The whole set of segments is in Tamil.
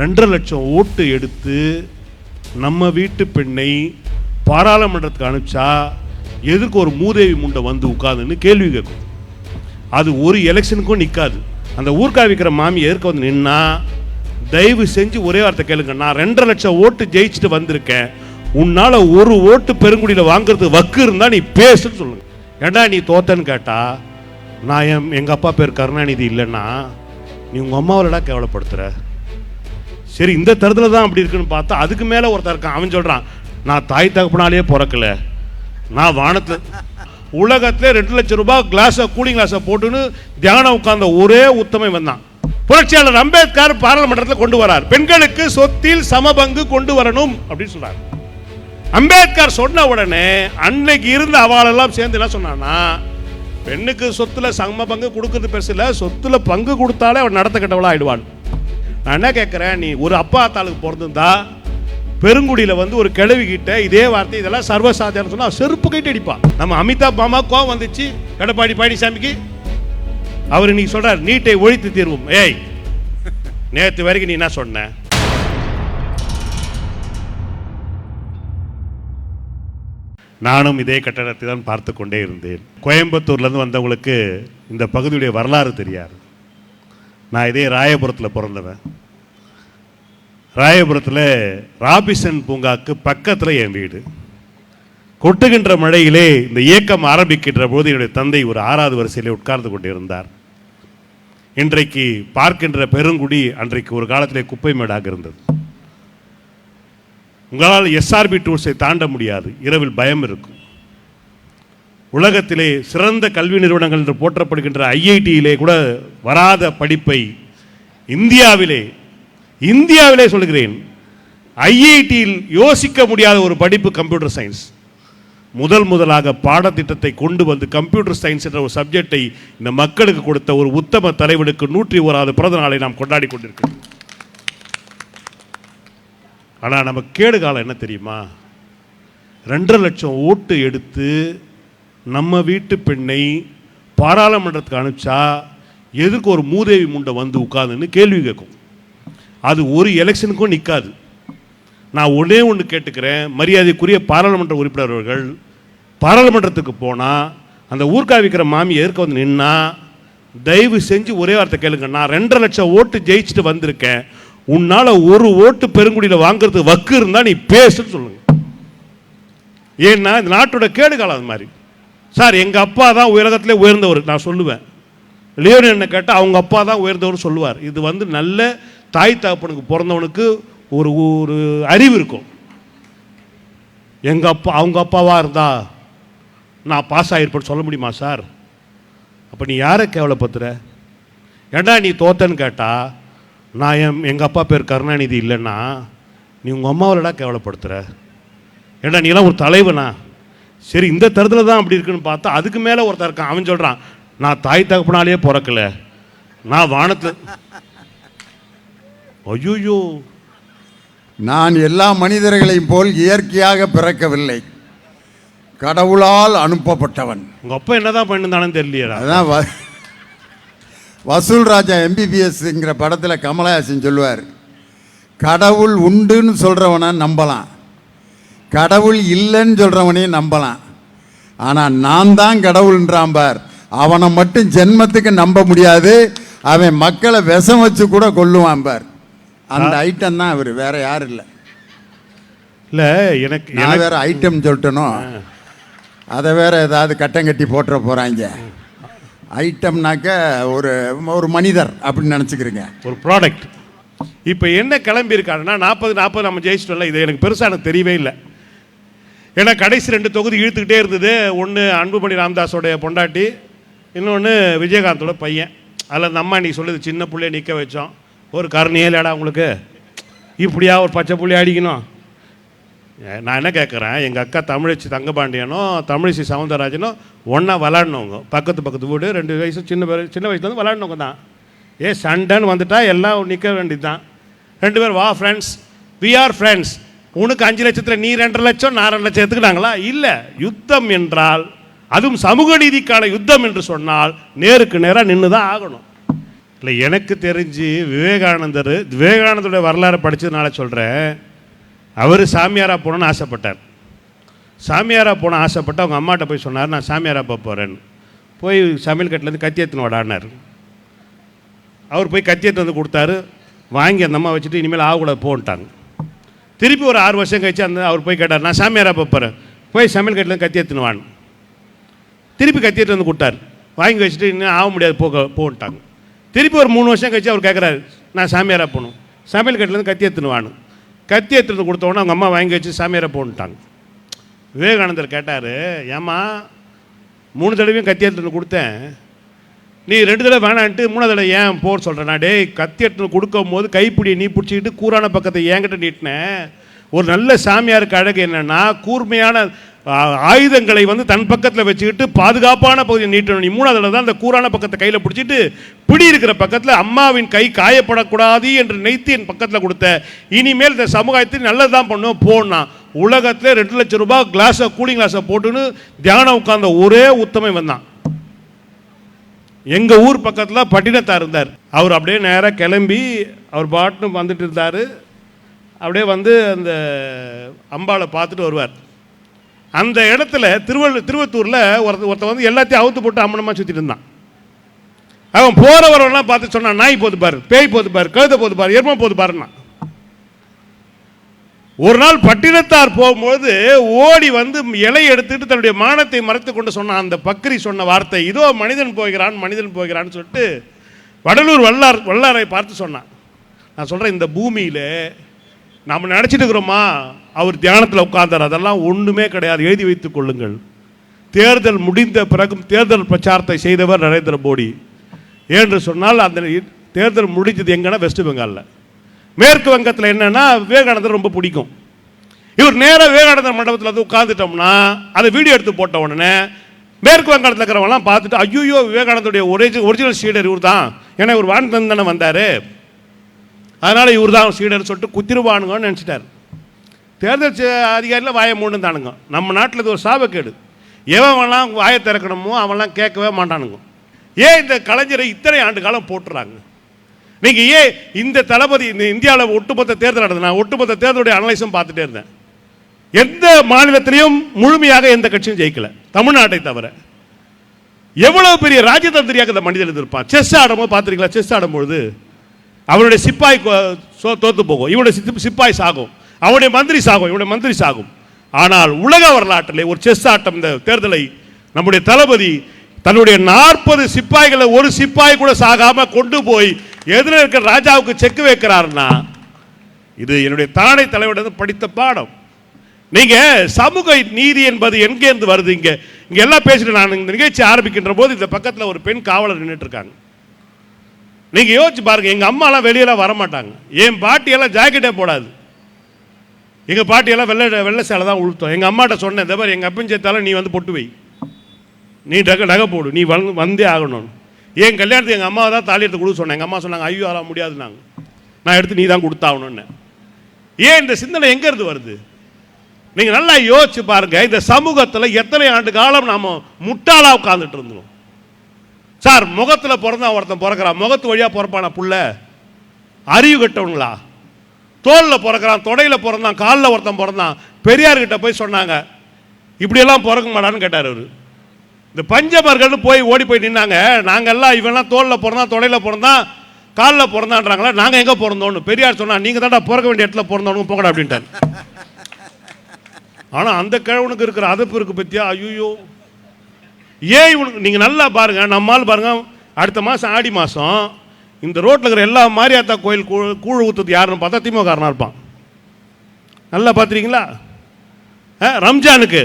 ரெண்டரை லட்சம் ஓட்டு எடுத்து நம்ம வீட்டு பெண்ணை பாராளுமன்றத்துக்கு அனுப்பிச்சா எதுக்கு ஒரு மூதேவி முண்டை வந்து உட்காதுன்னு கேள்வி கேட்கும். அது ஒரு எலெக்ஷனுக்கும் நிற்காது அந்த ஊர்க்கா விற்கிற மாமி எதிர்க்க வந்து நின்னா தயவு செஞ்சு ஒரே வார்த்தை கேளுங்க. நான் ரெண்டரை லட்சம் ஓட்டு ஜெயிச்சுட்டு வந்திருக்கேன். உன்னால ஒரு ஓட்டு பெருங்குடியில் வாங்குறதுக்கு வக்கு இருந்தால் நீ பேசுன்னு சொல்லுங்க. ஏண்டா நீ தோத்தன்னு கேட்டா நான் என் எங்கள் அப்பா பேர் கருணாநிதி இல்லைன்னா நீ உங்கள் அம்மாவிலடா கேவலப்படுத்துகிற சரி இந்த தருத்தில் தான் அப்படி இருக்குன்னு பார்த்தா அதுக்கு மேலே ஒருத்தர் இருக்கான். அவன் சொல்கிறான் நான் தாய் தகப்பனாலே பிறக்கல. நான் வானத்தில் உலகத்தில் ரெண்டு லட்சம் ரூபாய் கிளாஸை கூலிங் கிளாஸை போட்டுன்னு தியானம் உட்கார்ந்த ஒரே உத்தமை வந்தான் புரட்சியாளர் அம்பேத்கர் பாராளுமன்றத்தில் கொண்டு வரார். பெண்களுக்கு சொத்தில் சமபங்கு கொண்டு வரணும் அப்படின்னு சொல்றார் அம்பேத்கர் சொன்ன உடனே அன்னைக்கு இருந்த அவாளெல்லாம் சேர்ந்து என்ன சொன்னான்னா பெண்ணுக்கு சொத்துல சம பங்கு கொடுக்கறது பெருசு இல்லை சொத்துல பங்கு கொடுத்தாலே அவன் நடத்த கெட்டவளா ஆயிடுவான். நான் என்ன கேட்குறேன் நீ ஒரு அப்பா தாளுக்கு பிறந்திருந்தா பெருங்குடியில் வந்து ஒரு கிழவி கிட்ட இதே வார்த்தை இதெல்லாம் சர்வசாதாரணம் சொன்னால் செருப்பு கைட்டு அடிப்பா. நம்ம அமிதாப் மாமா கோவம் வந்துச்சு. எடப்பாடி பழனிசாமிக்கு. அவர் இன்னைக்கு சொல்கிறார் நீட்டை ஒழித்து தீர்வோம். ஏய் நேற்று வரைக்கும் நீ என்ன சொன்ன? நானும் இதே கட்டடத்தை தான் பார்த்து கொண்டே இருந்தேன் கோயம்புத்தூர்லேருந்து வந்தவங்களுக்கு இந்த பகுதியுடைய வரலாறு தெரியாது. நான் இதே ராயபுரத்தில் பிறந்தவன். ராயபுரத்தில் ராபிசன் பூங்காக்கு பக்கத்தில் என் வீடு. கொட்டுகின்ற மழையிலே இந்த இயக்கம் ஆரம்பிக்கின்ற போது என்னுடைய தந்தை ஒரு ஆறாவது வரிசையிலே உட்கார்ந்து கொண்டிருந்தார். இன்றைக்கு பார்க்கின்ற பெருங்குடி அன்றைக்கு ஒரு காலத்திலே குப்பை மேடாக இருந்தது. உங்களால் எஸ்ஆர்பி டூர்ஸை தாண்ட முடியாது. இரவில் பயம் இருக்கும். உலகத்திலே சிறந்த கல்வி நிறுவனங்கள் என்று போற்றப்படுகின்ற ஐஐடியிலே கூட வராத படிப்பை இந்தியாவிலே இந்தியாவிலே சொல்கிறேன் ஐஐடியில் யோசிக்க முடியாத ஒரு படிப்பு கம்ப்யூட்டர் சயின்ஸ் முதல் முதலாக பாடத்திட்டத்தை கொண்டு வந்து கம்ப்யூட்டர் சயின்ஸ் என்ற ஒரு சப்ஜெக்டை இந்த மக்களுக்கு கொடுத்த ஒரு உத்தம தலைவனுக்கு நூற்றி ஓராது பிறந்த நாளை நாம் கொண்டாடி கொண்டிருக்கிறோம். ஆனால் நம்ம கேடு காலம் என்ன தெரியுமா? ரெண்டரை லட்சம் ஓட்டு எடுத்து நம்ம வீட்டு பெண்ணை பாராளுமன்றத்துக்கு அனுப்பிச்சா எதுக்கு ஒரு மூதேவி முண்டை வந்து உட்காந்துன்னு கேள்வி கேட்கும். அது ஒரு எலெக்ஷனுக்கும் நிற்காது நான் ஒன்றே ஒன்று கேட்டுக்கிறேன். மரியாதைக்குரிய பாராளுமன்ற உறுப்பினர் அவர்கள் பாராளுமன்றத்துக்கு போனால் அந்த ஊர்க்கா விற்கிற மாமி எதிர்க்க வந்து நின்னா தயவு செஞ்சு ஒரே வார்த்தை கேளுங்க. நான் ரெண்டரை லட்சம் ஓட்டு ஜெயிச்சுட்டு வந்திருக்கேன். உன்னால் ஒரு ஓட்டு பெருங்குடியில் வாங்குறதுக்கு வக்கு இருந்தால் நீ பேசுன்னு சொல்லுங்க. ஏன்னா இந்த நாட்டோட கேடு காலம் அது மாதிரி. சார் எங்கள் அப்பா தான் உலகத்திலே உயர்ந்தவர். நான் சொல்லுவேன். லியோன் என்ன கேட்டால் அவங்க அப்பா தான் உயர்ந்தவர் சொல்லுவார். இது வந்து நல்ல தாய் தகப்பனுக்கு பிறந்தவனுக்கு ஒரு ஒரு அறிவு இருக்கும். எங்கள் அப்பா அவங்க அப்பாவாக இருந்தா நான் பாஸ் ஆகிருப்பேன்னு சொல்ல முடியுமா சார்? அப்போ நீ யாரை கேவலப்படுத்துகிற ஏண்டா நீ தோத்தன்னு கேட்டால் நான் என் எங்கள் அப்பா பேர் கருணாநிதி இல்லைன்னா நீ உங்கள் அம்மாவிலடா கேவலப்படுத்துகிற ஏண்டா நீலாம் ஒரு தலைவனா? சரி இந்த தருதல தான் அப்படி இருக்குன்னு பார்த்தா அதுக்கு மேலே ஒருத்தன் இருக்கான். அவன் சொல்கிறான் நான் தாய் தகப்பனாலே பிறக்கல. நான் வானத்தில் ஐயோ நான் எல்லா மனிதர்களையும் போல் இயற்கையாக பிறக்கவில்லை. கடவுளால் அனுப்பப்பட்டவன். உங்கள் அப்பா என்னதான் பண்ணியிருந்தானு தெரியலையடா. அதான் வசூல் ராஜா எம்பிபிஎஸ்ங்கிற படத்தில் கமலஹாசன் சொல்லுவார் கடவுள் உண்டுன்னு சொல்கிறவனை நம்பலாம். கடவுள் இல்லைன்னு சொல்கிறவனையும் நம்பலாம். ஆனால் நான் தான் கடவுள்ன்றான் பார். அவனை மட்டும் ஜென்மத்துக்கு நம்ப முடியாது. அவன் மக்களை விஷம் வச்சு கூட கொல்லுவான் பார். அந்த ஐட்டம் தான் அவர் வேற யாரும் இல்லை. இல்லை எனக்கு நான் வேற ஐட்டம் சொல்லிட்டனோ? அதை வேற ஏதாவது கட்டம் கட்டி போட்டுற போகிறாங்க ஐட்டம்னாக்க ஒரு ஒரு மனிதர் அப்படின்னு நினச்சிக்கிறீங்க. ஒரு ப்ராடக்ட் இப்போ என்ன கிளம்பி இருக்காருன்னா நாற்பது நாற்பது நம்ம ஜெயிச்சிட்டோம்ல இது எனக்கு பெருசாக எனக்கு தெரியவே இல்லை. ஏன்னா கடைசி ரெண்டு தொகுதி இழுத்துக்கிட்டே இருந்தது. ஒன்று அன்புமணி ராமதாஸோடைய பொண்டாட்டி இன்னொன்று விஜயகாந்தோட பையன். அதில் அந்த அம்மா நீ சொல்லுது சின்ன பிள்ளைய நிற்க வச்சோம். ஒரு கருணையே இல்லைடா உங்களுக்கு? இப்படியா ஒரு பச்சை புள்ளி அடிக்கணும்? நான் என்ன கேட்குறேன் எங்கள் அக்கா தமிழிச்சி தங்கபாண்டியனும் தமிழிசை சவுந்தரராஜனும் ஒன்றா விளாட்னவங்க பக்கத்து பக்கத்து வீடு ரெண்டு வயசு சின்ன பேர் சின்ன வயசுலேருந்து விளாட்னவங்க தான். ஏ சண்டைன்னு வந்துட்டா எல்லாம் நிற்க வேண்டியது தான் ரெண்டு பேர் வா ஃப்ரெண்ட்ஸ் வி ஆர் ஃப்ரெண்ட்ஸ் உனக்கு அஞ்சு லட்சத்தில் நீ ரெண்டரை லட்சம் நான் ரெண்டு லட்சம் எடுத்துக்கிட்டாங்களா? இல்லை. யுத்தம் என்றால் அதுவும் சமூக நீதிக்கான யுத்தம் என்று சொன்னால் நேருக்கு நேராக நின்று தான் ஆகணும். இல்லை எனக்கு தெரிஞ்சு விவேகானந்தர் விவேகானந்தருடைய வரலாறு படித்ததுனால சொல்கிறேன் அவர் சாமியாராக போகணுன்னு ஆசைப்பட்டார். சாமியாராக போன ஆசைப்பட்டு அவங்க அம்மாட்ட போய் சொன்னார் நான் சாமியாராக போக போகிறேன்னு போய் சமையல் கட்டிலேருந்து கத்தி எடுத்துன்னு அவர் போய் கத்தி எடுத்து வந்து கொடுத்தாரு. வாங்கி அந்த அம்மா வச்சுட்டு இனிமேல் ஆகக்கூடாது போன்ட்டாங்க. திருப்பி ஒரு ஆறு வருஷம் கழிச்சு அந்த அவர் போய் கேட்டார் நான் சாமியாராக போக போகிறேன் போய் சமையல் கட்டிலேருந்து கத்தி எடுத்துன்னு திருப்பி கத்தி வந்து கொடுத்தாரு வாங்கி வச்சுட்டு இன்னும் ஆக முடியாது போக போகட்டாங்க திருப்பி ஒரு மூணு வருஷம் கழிச்சு அவர் கேட்குறாரு நான் சாமியாராக போகணும். சமையல் கட்டிலேருந்து கத்தி எடுத்துன்னு கத்தி எடுத்துகிட்டு கொடுத்தவொடனே அவங்க அம்மா வாங்கி வச்சு சாமியாராக போகணுட்டாங்க விவேகானந்தர் கேட்டார் ஏம்மா மூணு தடவையும் கத்தி எடுத்துட்டு வந்து கொடுத்தேன். நீ ரெண்டு தடவை வேணான்ட்டு மூணாவது தடவை ஏன் போர் சொல்கிறேன் நான் டேய் கத்தி எட்டு கொடுக்கும் போது கைப்பிடியை நீ பிடிச்சிக்கிட்டு கூரான பக்கத்தை என்கிட்ட நீட்டினேன் ஒரு நல்ல சாமியாருக்கு அழகு என்னென்னா கூர்மையான ஆயுதங்களை வந்து தன் பக்கத்தில் வச்சுக்கிட்டு பாதுகாப்பான பகுதியை நீட்டணும். நீ மூணாவது தடவை தான் அந்த கூரான பக்கத்தை கையில் பிடிச்சிட்டு பிடி இருக்கிற பக்கத்தில் அம்மாவின் கை காயப்படக்கூடாது என்று நினைத்து என் பக்கத்தில் கொடுத்த. இனிமேல் இந்த சமுதாயத்தில் நல்லது தான் பண்ணுவோம் போனா உலகத்தில் ரெண்டு லட்சம் ரூபாய் கிளாஸை கூலிங் கிளாஸை போட்டுன்னு தியானம் உட்கார்ந்த ஒரே உத்தமை வந்தான் எங்கள் ஊர் பக்கத்தில் பட்டினத்தார் இருந்தார். அவர் அப்படியே நேராக கிளம்பி அவர் பாட்டுன்னு வந்துட்டு இருந்தார். அப்படியே வந்து அந்த அம்பாவை பார்த்துட்டு வருவார். அந்த இடத்துல திருவள்ளு திருவத்தூரில் ஒருத்த ஒருத்தன் வந்து எல்லாத்தையும் அவுத்து போட்டு அம்மனமாக சுற்றிட்டு இருந்தான். அவன் போகிறவரெல்லாம் பார்த்து சொன்னான் நாய் போது பாரு பேய் போது பாரு கழுத போது பாரு எருமை போது பாருன்னா ஒரு நாள் பட்டினத்தார் போகும்போது ஓடி வந்து இலை எடுத்துட்டு தன்னுடைய மானத்தை மறைத்து கொண்டு சொன்ன அந்த பக்ரி சொன்ன வார்த்தை இதோ மனிதன் போகிறான் மனிதன் போகிறான்னு சொல்லிட்டு வடலூர் வல்லார் வல்லாரை பார்த்து சொன்னான். நான் சொல்கிறேன் இந்த பூமியில் நாம் நினச்சிட்டு இருக்கிறோமா? அவர் தியானத்தில் உட்கார்ந்தார். அதெல்லாம் ஒன்றுமே கிடையாது. எழுதி வைத்துக் கொள்ளுங்கள். தேர்தல் முடிந்த பிறகும் தேர்தல் பிரச்சாரத்தை செய்தவர் நரேந்திர மோடி. ஏன்று சொன்னால் அந்த தேர்தல் முடிஞ்சது எங்கன்னா வெஸ்ட் பெங்காலில். மேற்கு வங்கத்தில் என்னன்னா விவேகானந்தர் ரொம்ப பிடிக்கும். இவர் நேராக விவேகானந்தர் மண்டபத்தில் வந்து உட்காந்துட்டோம்னா அதை வீடியோ எடுத்து போட்ட உடனே மேற்கு வங்காளத்தில் இருக்கிறவங்களாம் பார்த்துட்டு ஐயோ விவேகானந்தருடைய ஒரிஜி ஒரிஜினல் சீடர் இவர் தான் ஏன்னா இவர் வான் தானே வந்தார். அதனால் இவர் தான் சீடர் சொல்லிட்டு குத்திருவானுங்கன்னு நினச்சிட்டார். தேர்தல் அதிகாரியில் வாயை மூணு தானுங்க நம்ம நாட்டில் இது ஒரு சாபக்கேடு. எவன்லாம் வாயை திறக்கணுமோ அவன்லாம் கேட்கவே மாட்டானுங்க. ஏன் இந்த கலைஞரை இத்தனை ஆண்டு காலம் போட்டுறாங்க? நீங்க ஏன் இந்த தளபதி இந்த இந்தியாவில் ஒட்டுமொத்த தேர்தல் நடந்தது? நான் ஒட்டுமொத்த தேர்தலுடைய அனலைஸும் பார்த்துட்டே இருந்தேன். எந்த மாநிலத்திலையும் முழுமையாக எந்த கட்சியும் ஜெயிக்கல. தமிழ்நாட்டை தவிர. எவ்வளவு பெரிய ராஜதந்திரியாக இந்த மனிதன் இருந்திருப்பான் செஸ் ஆடும்போது பார்த்துருக்கீங்களா? செஸ் ஆடும்பொழுது அவனுடைய சிப்பாய் தோத்து போகும். இவனுடைய சிப்பாய் சாகும். அவனுடைய மந்திரி சாகும். இவனுடைய மந்திரி சாகும். ஆனால் உலக வரலாற்றிலே ஒரு செஸ் ஆட்டம் இந்த தேர்தலை நம்முடைய தளபதி தன்னுடைய நாற்பது சிப்பாய்களை ஒரு சிப்பாய் கூட சாகாம கொண்டு போய் எதிர இருக்கிற ராஜாவுக்கு செக் வைக்கிறாருன்னா இது என்னுடைய தானை தலைவரிடம் படித்த பாடம். நீங்க சமூக நீதி என்பது எங்கேருந்து வருது இங்க? இங்க எல்லாம் பேசிட்டு நான் இந்த நிகழ்ச்சி ஆரம்பிக்கின்ற போது இந்த பக்கத்தில் ஒரு பெண் காவலர் நின்றுட்டு இருக்காங்க நீங்க யோசிச்சு பாருங்க எங்க அம்மாலாம் வெளியெல்லாம் வர மாட்டாங்க என் பாட்டியெல்லாம் ஜாக்கெட்டே போடாது. எங்க பாட்டியெல்லாம் வெள்ளை வெள்ளை சேலை தான் உளுத்தோம் எங்க அம்மாட்ட சொன்னேன் இந்த மாதிரி எங்க அப்பன் சேர்த்தாலும் நீ வந்து பொட்டு வை. நீ நகை நகை போடு. நீ வந்து வந்தே ஆகணும். என் கல்யாணத்துக்கு எங்கள் அம்மாவை தான் தாலி எடுத்து கொடுக்க சொன்னேன். எங்கள் அம்மா சொன்னாங்க ஐயோ அதெல்லாம் முடியாதுன்னாங்க. நான் எடுத்து நீ தான் கொடுத்தாகணும்னு. ஏன் இந்த சிந்தனை எங்கேருந்து வருது? நீங்கள் நல்லா யோசிச்சு பாருங்க இந்த சமூகத்தில் எத்தனை ஆண்டு காலம் நாம் முட்டாளாக உட்காந்துட்டு இருந்தோம். சார் முகத்தில் பிறந்தா ஒருத்தன் பிறக்கிறான் முகத்து வழியாக பிறப்பான புள்ள? அறிவு கட்டவங்களா? தோலில் பிறக்கிறான் தொடையில் பிறந்தான் காலில் ஒருத்தன் பிறந்தான். பெரியார்கிட்ட போய் சொன்னாங்க இப்படியெல்லாம் பிறக்க மாட்டான்னு கேட்டார் அவர். இந்த பஞ்சமர்கள் போய் ஓடி போய் நின்னாங்க. நாங்கள்லாம் இவெல்லாம் தோலில் பிறந்தான் தொடையில் பிறந்தான் காலில் பிறந்தான்றாங்களா? நாங்கள் எங்கே பிறந்தோன்னு பெரியார் சொன்னால் நீங்கள் தான்டா பிறக்க வேண்டிய இடத்துல பிறந்தோன்னு போகடா அப்படின்ட்டார். ஆனால் அந்த கிழவனுக்கு இருக்கிற அதப்பு இருக்கு பற்றியா ஐயோ ஏன் இவனுக்கு நீங்கள் நல்லா பாருங்க நம்மால் பாருங்கள் அடுத்த மாதம் ஆடி மாதம் இந்த ரோட்டில் இருக்கிற எல்லா மாரியாத்தா கோயில் கூழ் கூழ் ஊற்றுறது யாருன்னு பார்த்தா திமுககாரனாக இருப்பான். நல்லா பார்த்துறீங்களா ரம்ஜானுக்கு.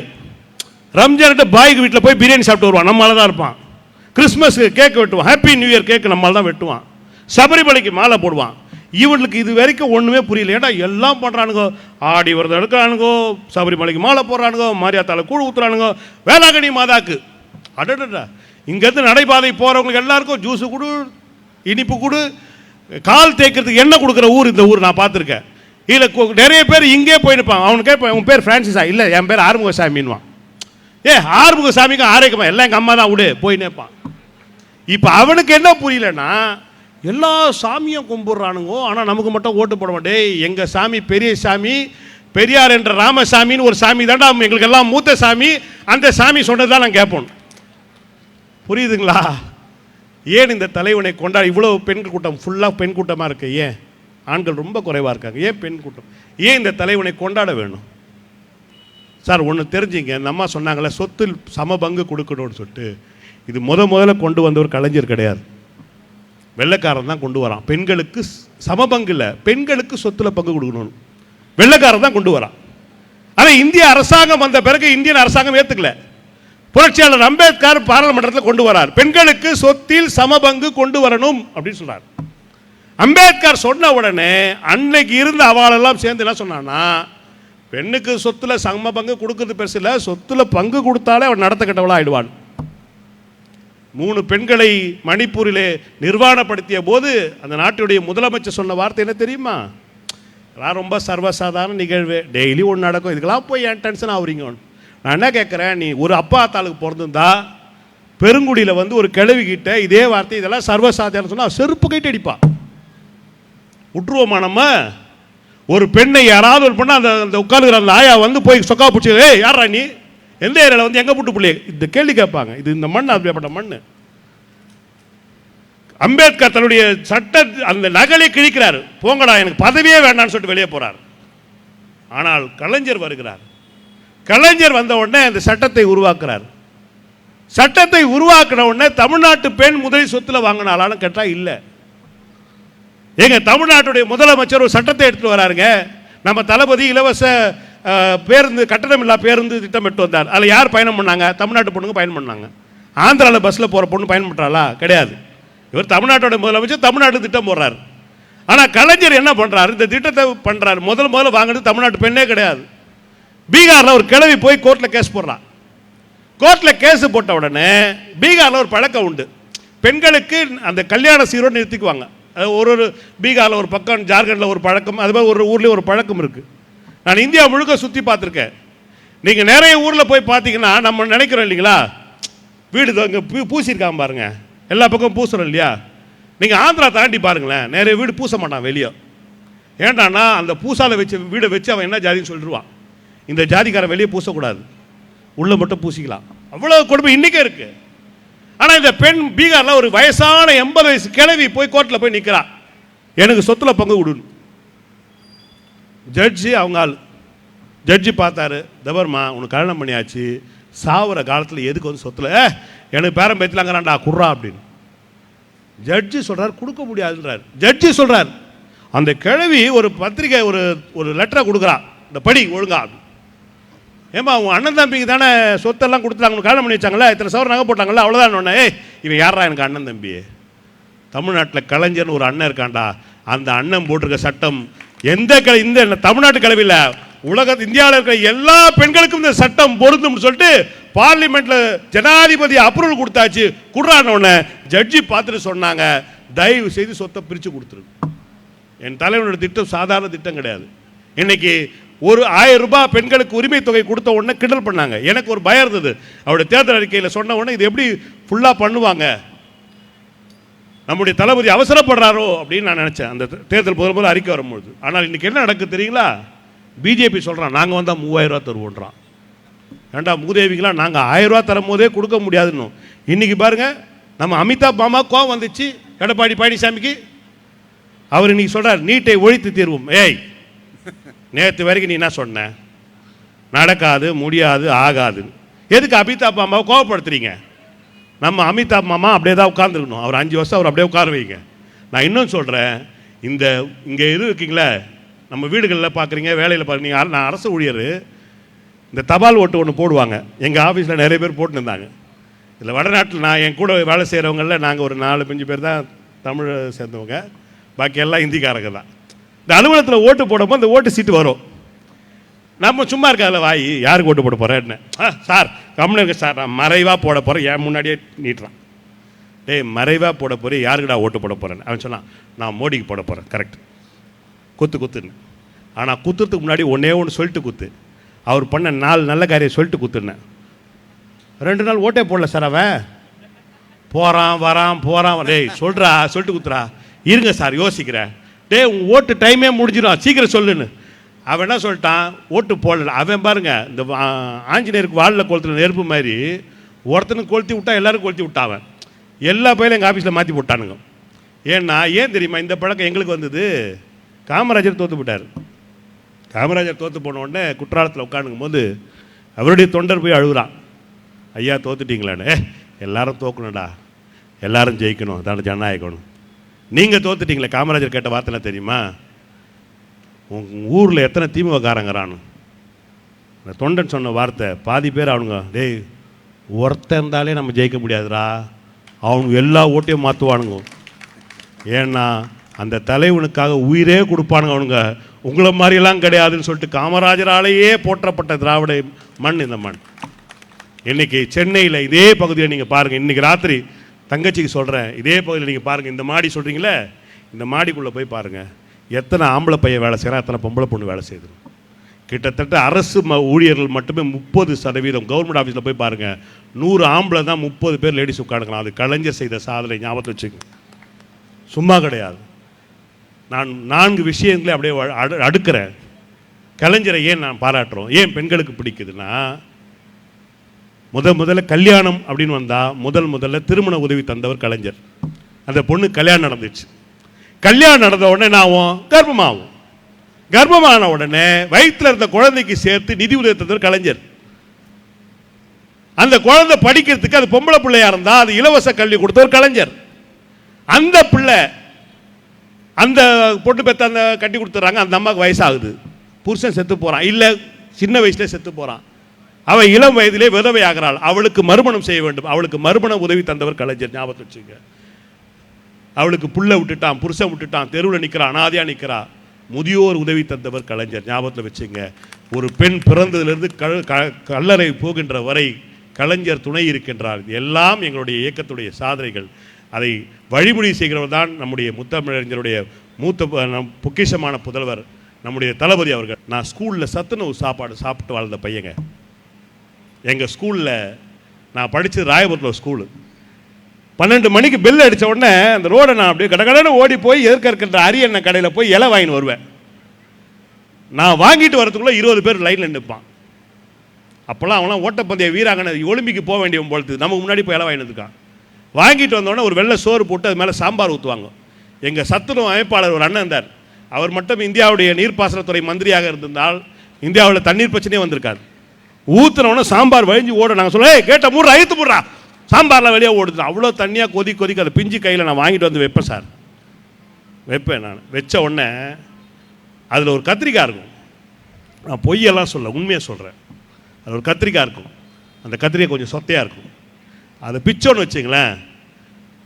ரம்ஜான்கிட்ட பாய்க்கு வீட்டில் போய் பிரியாணி சாப்பிட்டு வருவான். நம்மளால தான் இருப்பான். கிறிஸ்மஸ்க்கு கேக் வெட்டுவான். ஹாப்பி நியூ இயர் கேக் நம்மளால தான் வெட்டுவான். சபரிமலைக்கு மாலை போடுவான். இவனுக்கு இது வரைக்கும் ஒன்றுமே புரியல. ஏடா எல்லாம் பண்ணுறானுங்கோ ஆடி விரதம் எடுக்கிறானுங்கோ? சபரிமலைக்கு மாலை போடுறானுங்கோ? மாரியாத்தால கூழ் ஊத்துறானுங்கோ? வேளாங்கண்ணி மாதாக்கு. அடடா இங்கேருந்து நடைபாதை போகிறவங்களுக்கு எல்லாருக்கும் ஜூஸு கொடு இனிப்பு கொடு கால் தேய்க்கிறதுக்கு எண்ணெய் கொடுக்குற ஊர் இந்த ஊர் நான் பார்த்துருக்கேன். இதில் நிறைய பேர் இங்கே போயிருப்பான் அவனுக்கு கேட்பேன் உன் பேர் ஃப்ரான்சிஸா இல்லை என் பேர் ஆறுமுகசாமின்வான் ஏ ஆறுமுகசாமிக்கும் ஆரோக்கியமா? எல்லாம் எங்கள் அம்மா தான் விடு போய் நேப்பான் இப்போ அவனுக்கு என்ன புரியலன்னா எல்லா சாமியும் கும்பிட்றானுங்கோ ஆனால் நமக்கு மட்டும் ஓட்டு போட மாட்டேன் எங்கள் சாமி பெரிய சாமி பெரியார் என்ற ராமசாமின்னு ஒரு சாமி தாண்டா எங்களுக்கு எல்லாம் மூத்த சாமி. அந்த சாமி சொன்னது தான் நான் கேட்போம். புரியுதுங்களா? ஏன் இந்த தலைவனை கொண்டாடி இவ்வளோ பெண்கள் கூட்டம்? ஃபுல்லாக பெண் கூட்டமாக இருக்கு ஏன்? ஆண்கள் ரொம்ப குறைவாக இருக்காங்க. ஏன் பெண் கூட்டம்? ஏன் இந்த தலைவனை கொண்டாட வேணும்? சார் ஒன்று தெரிஞ்சுங்க. இந்த அம்மா சொன்னாங்களே சொத்தில் சம பங்கு கொடுக்கணும்னு சொல்லிட்டு. இது முத முதல்ல கொண்டு வந்த ஒரு கலைஞர் கிடையாது. வெள்ளைக்காரன் தான் கொண்டு வரான். பெண்களுக்கு சம பங்கு இல்லை. பெண்களுக்கு சொத்தில் பங்கு கொடுக்கணும். வெள்ளைக்காரன் தான் கொண்டு வரான். ஆனால் இந்திய அரசாங்கம் வந்த பிறகு இந்தியன் அரசாங்கம் ஏற்றுக்கல புரட்சியாளர் அம்பேத்கர் பாராளுமன்றத்தில் கொண்டு வரார். பெண்களுக்கு சொத்தில் சமபங்கு கொண்டு வரணும் அப்படின்னு சொல்கிறார் அம்பேத்கர் சொன்ன உடனே அன்னைக்கு இருந்த அவாளெல்லாம் சேர்ந்து என்ன சொன்னான்னா பெண்ணுக்கு சொத்துல சம பங்கு கொடுக்கறது பெருசு இல்லை. சொத்துல பங்கு கொடுத்தாலே அவன் நடத்த ஆயிடுவான் மூணு பெண்களை மணிப்பூரிலே நிர்வாணப்படுத்திய போது அந்த நாட்டுடைய முதலமைச்சர் சொன்ன வார்த்தை என்ன தெரியுமா? நான் ரொம்ப சர்வசாதாரண நிகழ்வு. டெய்லி ஒன்று நடக்கும். இதுக்கெல்லாம் போய் ஏன் டென்ஷன் ஆகுறீங்க நான் என்ன கேட்குறேன் நீ ஒரு அப்பா தாளுக்கு பிறந்திருந்தா பெருங்குடியில் வந்து ஒரு கிழவி கிட்ட இதே வார்த்தை இதெல்லாம் சர்வசாதாரணம் சொன்னால் செருப்பு கைட்டு அடிப்பா. விட்டுருவோமா நம்ம? ஒரு பெண்ணை யாராவது ஒரு பெண்ணை அந்த அந்த உட்காந்துக்கிற அந்த ஆயா வந்து போய் சொக்கா பிடிச்சி ஏ யாரா நீ? எந்த ஏரியாவில் வந்து எங்கே புட்டு பிள்ளைய? இந்த கேள்வி கேட்பாங்க. இது இந்த மண் அப்படிப்பட்ட மண் அம்பேத்கர் தன்னுடைய சட்ட அந்த நகலை கிழிக்கிறார். போங்கடா எனக்கு பதவியே வேண்டாம்னு சொல்லிட்டு வெளியே போறார். ஆனால் கலைஞர் வருகிறார். கலைஞர் வந்த உடனே அந்த சட்டத்தை உருவாக்குறார். சட்டத்தை உருவாக்கின உடனே தமிழ்நாட்டு பெண் முதலில் சொத்தில் வாங்கினாலும் கேட்டால் இல்லை. ஏங்க தமிழ்நாட்டுடைய முதலமைச்சர் ஒரு சட்டத்தை எடுத்துட்டு வராருங்க. நம்ம தளபதி இலவச பேருந்து பேருந்து கட்டணமில்லா பேருந்து திட்டம் வந்தார். அதில் யார் பயணம் பண்ணாங்க? தமிழ்நாட்டு பொண்ணுங்க பயணம் பண்ணாங்க. ஆந்திராவில் பஸ்ஸில் போகிற பொண்ணு பயணம் பண்ணுறாளா கிடையாது. இவர் தமிழ்நாட்டோட முதலமைச்சர் தமிழ்நாட்டு திட்டம் போடுறாரு. ஆனால் கலைஞர் என்ன பண்ணுறாரு இந்த திட்டத்தை பண்ணுறாரு முதல் முதல்ல வாங்கினது தமிழ்நாட்டு பெண்ணே கிடையாது. பீகாரில் ஒரு கிழவி போய் கோர்ட்டில் கேஸ் போடுறான் கோர்ட்டில் கேஸ் போட்ட உடனே பீகாரில் ஒரு பழக்கம் உண்டு. பெண்களுக்கு அந்த கல்யாண சீரோடு நிறுத்திக்குவாங்க. ஒரு ஒரு பீகாரில் ஒரு பக்கம் ஜார்க்கண்டில் ஒரு பழக்கம் அது மாதிரி ஒரு ஊர்லேயும் ஒரு பழக்கம் இருக்குது நான் இந்தியா முழுக்க சுற்றி பார்த்துருக்கேன். நீங்கள் நிறைய ஊரில் போய் பார்த்தீங்கன்னா நம்ம நினைக்கிறோம் இல்லைங்களா? வீடு இங்கே பூ பூசியிருக்காங்க பாருங்க. எல்லா பக்கமும் பூசுறோம் இல்லையா? நீங்கள் ஆந்திரா தாண்டி பாருங்களேன் நிறைய வீடு பூச மாட்டான் வெளியே. ஏன்டான்னா அந்த பூசாவில் வச்சு வீடை வச்சு அவன் என்ன ஜாதின்னு சொல்லிடுவான் இந்த ஜாதிக்காரன் வெளியே பூசக்கூடாது. உள்ளே மட்டும் பூசிக்கலாம். அவ்வளோ கொடுமை இன்னைக்கே இருக்குது ஆனால் இந்த பெண் பீகாரில் ஒரு வயசான எண்பது வயசு கிழவி போய் கோர்ட்டில் போய் நிற்கிறா எனக்கு சொத்துல பங்கு விடணும் ஜட்ஜி அவங்க ஆள். ஜட்ஜி பார்த்தாரு தபர்மா உனக்கு கல்யாணம் பண்ணியாச்சு. சாவுற காலத்தில் எதுக்கு வந்து சொத்துல? எனக்கு பேரம் பேத்தலாங்கிறான்டா குர்ரா அப்படின்னு. ஜட்ஜி சொல்கிறார் கொடுக்க முடியாதுன்றார். ஜட்ஜி சொல்கிறார் அந்த கிழவி ஒரு பத்திரிக்கை ஒரு ஒரு லெட்டரை கொடுக்குறா. இந்த படி ஒழுங்கா ஏமா உன் அண்ணன் தம்பிக்கு தானே சொத்தெல்லாம் கொடுத்துட்டாங்க உனக்கு கல்யாணம் பண்ணி வச்சாங்களா இத்தனை சவரம் நகை போட்டாங்களா அவ்வளோதான் ஒன்று ஏய் இவன் யாரா எனக்கு அண்ணன் தம்பி? தமிழ்நாட்டில் கலைஞர்னு ஒரு அண்ணன் இருக்கான்டா. அந்த அண்ணன் போட்டிருக்க சட்டம் எந்த க இந்த தமிழ்நாட்டு கலவையில் உலக இந்தியாவில் இருக்கிற எல்லா பெண்களுக்கும் இந்த சட்டம் பொருந்தும்னு சொல்லிட்டு பார்லிமெண்ட்ல ஜனாதிபதி அப்ரூவல் கொடுத்தாச்சு. குடுறான ஜட்ஜி பார்த்துட்டு சொன்னாங்க. தயவு செய்து சொத்தை பிரித்து கொடுத்துரு. என் தலைவனோட திட்டம் சாதாரண திட்டம் கிடையாது. இன்னைக்கு ஒரு ஆயிரம் ரூபாய் பெண்களுக்கு உரிமை தொகை கொடுத்த உடனே கிண்டல் பண்ணாங்க. எனக்கு ஒரு பயம் இருந்தது. அவருடைய தேர்தல் அறிக்கையில் சொன்ன உடனே இது எப்படி ஃபுல்லாக பண்ணுவாங்க? நம்முடைய தளபதி அவசரப்படுறாரோ அப்படின்னு நான் நினச்சேன். அந்த தேர்தல் முதல் முதல்ல அறிக்கை வரும்பொழுது. ஆனால் இன்றைக்கி என்ன நடக்குது தெரியுங்களா? பிஜேபி சொல்கிறான் நாங்கள் வந்தால் மூவாயிரம் ரூபா தருவோன்றான். ஏண்டா மூதேவிங்களா நாங்கள் ஆயிரம் ரூபா தரும் போதே கொடுக்க முடியாதுன்னு. இன்றைக்கி பாருங்க நம்ம அமிதாப் மாமா கோவம் வந்துச்சு. எடப்பாடி பழனிசாமிக்கு. அவர் இன்றைக்கி சொல்கிறார் நீட்டை ஒழித்து தீர்வோம். ஏய் நேற்று வரைக்கும் நீ என்ன சொன்ன? நடக்காது முடியாது ஆகாது. எதுக்கு அமிதாப் மாமாவை கோவப்படுத்துறீங்க? நம்ம அமிதாப் மாமா அப்படியே தான் உட்காந்துருக்கணும் அவர் அஞ்சு வருஷம் அவர் அப்படியே உட்கார வைங்க. நான் இன்னும் சொல்கிறேன் இந்த இங்கே இது இருக்கீங்களே நம்ம வீடுகளில் பார்க்குறீங்க வேலையில் பார்க்குறீங்க நான் அரசு ஊழியர். இந்த தபால் ஓட்டு ஒன்று போடுவாங்க. எங்கள் ஆஃபீஸில் நிறைய பேர் போட்டுன்னு இருந்தாங்க இதில் வடநாட்டில் நான் என் கூட வேலை செய்கிறவங்களில் நாங்கள் ஒரு நாலு பஞ்சு பேர் தான் தமிழை சேர்ந்தவங்க. பாக்கி எல்லாம் ஹிந்திக்காரங்க தான். இந்த அலுவலகத்தில் ஓட்டு போடும்போது இந்த ஓட்டு சீட்டு வரும். நம்ம சும்மா இருக்காதுல வாய் யாருக்கு ஓட்டு போட போகிறேன்னு ஆ சார் கம்முன்னு இருக்க சார் நான் மறைவாக போட போகிறேன் என் முன்னாடியே நீட்டுறான். டேய் மறைவாக போட போகிறேன் யாருக்குடா ஓட்டு போட போகிறேன்னு அவன் சொன்னான் நான் மோடிக்கு போட போகிறேன் கரெக்ட் குத்து குத்துன்னு. ஆனால் குத்துறதுக்கு முன்னாடி ஒன்றே ஒன்று சொல்லிட்டு குத்து. அவர் பண்ண நாலு நல்ல காரியம் சொல்லிட்டு குத்துனேன். ரெண்டு நாள் ஓட்டே போடல சார் அவன். போகிறான் வரான் போகிறான் டேய் சொல்கிறா சொல்லிட்டு குத்துறா. இருங்க சார் யோசிக்கிறேன். டேய் உன் ஓட்டு டைமே முடிஞ்சிடும் சீக்கிரம் சொல்லுன்னு. அவன் என்ன சொல்லிட்டான்? ஓட்டு போடல. அவன் பாருங்க இந்த ஆஞ்சநேயருக்கு வாழில் கொளுத்துன நெருப்பு மாதிரி ஒருத்தனுக்கு கொளுத்தி விட்டா எல்லாரும் கொளுத்தி விட்டான் அவன். எல்லா பயிலும் எங்கள் ஆஃபீஸில் மாற்றி போட்டானுங்க. ஏன்னா ஏன் தெரியுமா இந்த பழக்கம் எங்களுக்கு வந்தது? காமராஜர் தோத்து போட்டார் காமராஜர் தோற்று போன உடனே குற்றாலத்தில் உட்காந்துக்கும் போது அவருடைய தொண்டர் போய் அழுகுறான். ஐயா தோத்துட்டீங்களான்னு? எல்லாரும் தோக்கணும்டா. எல்லாரும் ஜெயிக்கணும். அதான் ஜனநாயகணும் நீங்கள் தோத்துட்டீங்களே காமராஜர் கேட்ட வார்த்தை என்ன தெரியுமா? உங்கள் ஊரில் எத்தனை திமுககாரங்கிறான்னு. அந்த தொண்டன் சொன்ன வார்த்தை பாதி பேர் அவனுங்க டேய் ஒருத்தன் இருந்தாலே நம்ம ஜெயிக்க முடியாதுடா. அவனுங்க எல்லா ஓட்டையும் மாற்றுவானுங்க ஏன்னா அந்த தலைவனுக்காக உயிரே கொடுப்பானுங்க அவனுங்க. உங்களை மாதிரியெல்லாம் கிடையாதுன்னு சொல்லிட்டு காமராஜராலேயே போற்றப்பட்ட திராவிட மண் இந்த மண். இன்னைக்கு சென்னையில் இதே பகுதியை நீங்கள் பாருங்கள் இன்னைக்கு ராத்திரி தங்கச்சிக்கு சொல்கிறேன் இதே பகுதியில் நீங்கள் பாருங்கள் இந்த மாடி சொல்கிறீங்களே இந்த மாடிக்குள்ளே போய் பாருங்கள் எத்தனை ஆம்பளை பையன் வேலை செய்கிறான் எத்தனை பொம்பளை பொண்ணு வேலை செய்யுது. கிட்டத்தட்ட அரசு ம ஊழியர்கள் மட்டுமே முப்பது சதவீதம் கவர்மெண்ட் ஆஃபீஸில் போய் பாருங்கள் நூறு ஆம்பளை தான் முப்பது பேர் லேடிஸ் உட்காந்துக்கலாம். அது கலைஞர் செய்த சாதனை ஞாபகத்தை வச்சுக்கோங்க. சும்மா கிடையாது. நான் நான்கு விஷயங்களை அப்படியே அடு அடுக்கிறேன். கலைஞரை ஏன் நான் பாராட்டுறோம்? ஏன் பெண்களுக்கு பிடிக்குதுன்னா முத முதல்ல கல்யாணம் அப்படின்னு வந்தால் முதல் முதல்ல திருமண உதவி தந்தவர் கலைஞர். அந்த பொண்ணு கல்யாணம் நடந்துச்சு. கல்யாணம் நடந்த உடனே நான் ஆகும்? கர்ப்பமாகும். கர்ப்பமான உடனே வயிற்றில் இருந்த குழந்தைக்கு சேர்த்து நிதி உதவி தந்தவர் கலைஞர். அந்த குழந்தை படிக்கிறதுக்கு அது பொம்பளை பிள்ளையா இருந்தா அது இலவச கல்வி கொடுத்தவர் கலைஞர். அந்த பிள்ளை அந்த பொட்டு பெத்த அந்த கட்டி கொடுத்துட்றாங்க அந்த அம்மாவுக்கு வயசாகுது. புருஷன் செத்து போறான். இல்லை சின்ன வயசுல செத்து போறான். அவள் இளம் வயதிலே விதவை ஆகிறாள் அவளுக்கு மறுமணம் செய்ய வேண்டும். அவளுக்கு மறுமண உதவி தந்தவர் கலைஞர் ஞாபகத்தை வச்சுங்க. அவளுக்கு புள்ள விட்டுட்டான் புருஷன் விட்டுட்டான் தெருவில் நிற்கிறான் அனாதையா நிற்கிறா முதியோர் உதவி தந்தவர் கலைஞர் ஞாபகத்தில் வச்சுங்க. ஒரு பெண் பிறந்ததுலேருந்து கல் க- கல்லறை போகின்ற வரை கலைஞர் துணை இருக்கின்றார். எல்லாம் எங்களுடைய இயக்கத்துடைய சாதனைகள். அதை வழிமுறை செய்கிறவர் தான் நம்முடைய முத்தமிழறிஞருடைய மூத்த நம் பொக்கிஷமான புதல்வர் நம்முடைய தளபதி அவர்கள். நான் ஸ்கூலில் சத்துணவு சாப்பாடு சாப்பிட்டு வாழ்ந்த பையங்க. எங்கள் ஸ்கூலில் நான் படித்தது ராயபுரத்தில் ஸ்கூலு. பன்னெண்டு மணிக்கு பெல் அடித்த உடனே அந்த ரோடை நான் அப்படியே கடகடன்னு ஓடி போய் எதிர்க்க இருக்கின்ற அரியண்ண கடையில் போய் இலை வாங்கின்னு வருவேன். நான் வாங்கிட்டு வரதுக்குள்ளே இருபது பேர் லைனில் நிற்பான் அப்போல்லாம் அவனாம் ஓட்டப்பந்தய வீராங்கனை ஒலிம்பிக்கு போக வேண்டியவன் பொழுது நமக்கு முன்னாடி போய் இலை வாங்கிட்டு இருக்கான் வாங்கிட்டு வந்தோடனே ஒரு வெள்ளை சோறு போட்டு அது மேலே சாம்பார் ஊற்றுவாங்க எங்கள் சத்துணவு அமைப்பாளர் ஒரு அண்ணன் இருந்தார். அவர் மட்டும் இந்தியாவுடைய நீர்ப்பாசனத்துறை மந்திரியாக இருந்திருந்தால் இந்தியாவில் தண்ணீர் பிரச்சனையே வந்திருக்காது. ஊத்துனவொடனே சாம்பார் வழிஞ்சு ஓட. நாங்கள் சொல்ல ஏய் கேட்ட மூடுறா ஐத்து மூடுறா. சாம்பாரில் வெளியே ஓடுது அவ்வளோ தண்ணியாக கொதி கொதிக்க அதை பிஞ்சு கையில் நான் வாங்கிட்டு வந்து வைப்பேன் சார். வைப்பேன் நான். வச்ச உடனே அதில் ஒரு கத்திரிக்காய் இருக்கும். நான் பொய்யெல்லாம் சொல்ல உண்மையாக சொல்கிறேன் அது ஒரு கத்திரிக்காய் இருக்கும். அந்த கத்திரிக்காய் கொஞ்சம் சொத்தையாக இருக்கும். அதை பிச்சோன்னு வச்சிங்களேன்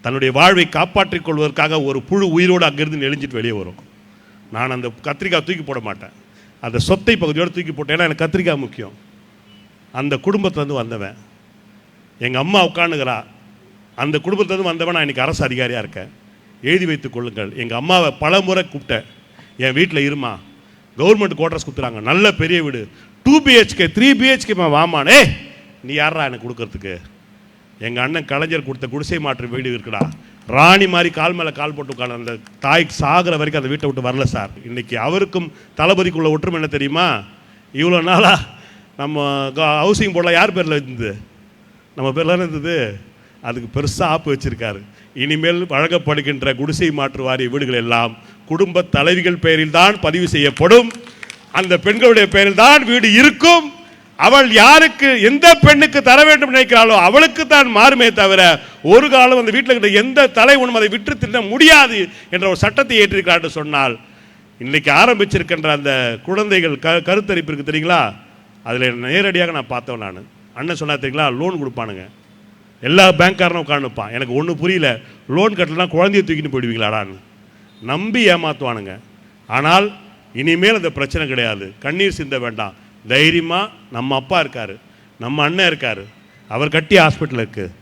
தன்னுடைய வாழ்வை காப்பாற்றிக் கொள்வதற்காக ஒரு புழு உயிரோடு அங்கேருந்து நெளிஞ்சிட்டு வெளியே வரும். நான் அந்த கத்திரிக்காய் தூக்கி போட மாட்டேன். அந்த சொத்தை பகுதியோடு தூக்கி போட்டேன். ஏன்னா எனக்கு கத்திரிக்காய் முக்கியம். அந்த குடும்பத்துலேருந்து வந்தவன். எங்கள் அம்மா உட்காந்துக்கிறா அந்த குடும்பத்துலேருந்து வந்தவன் நான் இன்றைக்கி அரசு அதிகாரியாக இருக்கேன். எழுதி வைத்துக் கொள்ளுங்கள். எங்கள் அம்மாவை பல முறை கூப்பிட்டேன். என் வீட்டில் இருமா. கவர்மெண்ட் குவார்டர்ஸ் கொடுத்துறாங்க நல்ல பெரிய வீடு. டூ பிஹெச்கே த்ரீ பிஹெச்கே வாமானே. நீ யாரா எனக்கு கொடுக்கறதுக்கு? எங்கள் அண்ணன் கலைஞர் கொடுத்த குடிசை மாற்று வீடு இருக்குடா. ராணி மாதிரி கால் மேலே கால் போட்டு உட்காந்து அந்த தாய் சாகிற வரைக்கும் அந்த வீட்டை விட்டு வரல சார். இன்றைக்கி அவருக்கும் தளபதிக்குள்ள ஒற்றுமை என்ன தெரியுமா? இவ்வளோ நாளாக நம்ம ஹவுசிங் போர்டில் யார் பேரில் இருந்தது? நம்ம பேரில் இருந்தது? அதுக்கு பெருசாக ஆப்பு வச்சுருக்காரு. இனிமேல் வழங்கப்படுகின்ற குடிசை மாற்று வாரிய வீடுகள் எல்லாம் குடும்ப தலைவிகள் பெயரில் தான் பதிவு செய்யப்படும். அந்த பெண்களுடைய பெயரில் தான் வீடு இருக்கும். அவள் யாருக்கு எந்த பெண்ணுக்கு தர வேண்டும் நினைக்கிறாளோ அவளுக்கு தான் மாறுமே தவிர ஒரு காலம் அந்த வீட்டில் இருக்கிற எந்த தலை உணவு அதை விற்று தின்ன முடியாது என்ற ஒரு சட்டத்தை ஏற்றிருக்கிறார் சொன்னால் இன்னைக்கு ஆரம்பிச்சிருக்கின்ற அந்த குழந்தைகள் க கருத்தரிப்பு இருக்கு தெரியுங்களா? அதில் நேரடியாக நான் பார்த்தேன் நான். அண்ணன் சொன்னா தெரியுங்களா? லோன் கொடுப்பானுங்க. எல்லா பேங்க்காரனும் உட்காந்துப்பான் எனக்கு ஒன்றும் புரியல. லோன் கட்டலாம் குழந்தைய தூக்கிட்டு போயிடுவீங்களாடான்னு. நம்பி ஏமாத்துவானுங்க. ஆனால் இனிமேல் அந்த பிரச்சனை கிடையாது. கண்ணீர் சிந்த வேண்டாம். தைரியமாக நம்ம அப்பா இருக்கார். நம்ம அண்ணன் இருக்கார். அவர் கட்டி ஹாஸ்பிட்டல் இருக்குது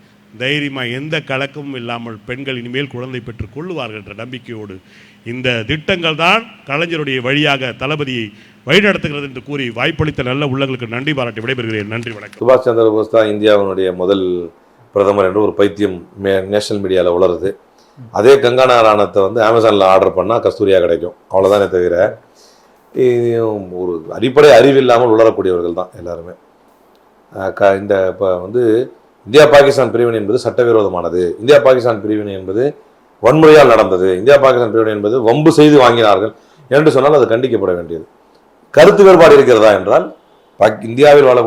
தைரியமாக எந்த கலக்கமும் இல்லாமல் பெண்கள் இனிமேல் குழந்தை பெற்று கொள்ளுவார்கள் என்ற நம்பிக்கையோடு இந்த திட்டங்கள் தான் கலைஞருடைய வழியாக தளபதியை வழிநடத்துகிறது என்று கூறி வாய்ப்பளித்த நல்ல உள்ளங்களுக்கு நன்றி பாராட்டி விடைபெறுகிறேன். நன்றி வணக்கம். சுபாஷ் சந்திர போஸ் தான் இந்தியாவினுடைய முதல் பிரதமர் என்று ஒரு பைத்தியம் மே நேஷனல் மீடியாவில் உலருது அதே கங்கா நாராயணத்தை வந்து அமேசானில் ஆர்டர் பண்ணால் கஸ்தூரியாக கிடைக்கும். அவ்வளோதானே தவிர இது ஒரு அடிப்படை அறிவு இல்லாமல் உளரக்கூடியவர்கள் தான் எல்லாருமே. க இந்த இப்போ வந்து இந்தியா பாகிஸ்தான் பிரிவினை என்பது சட்டவிரோதமானது. இந்தியா பாகிஸ்தான் பிரிவினை என்பது வன்முறையால் நடந்தது. இந்தியா பாகிஸ்தான் பிரிவினை என்பது வம்பு செய்து வாங்கினார்கள். என்று சொன்னால் அது கண்டிக்கப்பட வேண்டியது. கருத்து வேறுபாடு இருக்கிறதா என்றால் இந்தியாவில் வாழ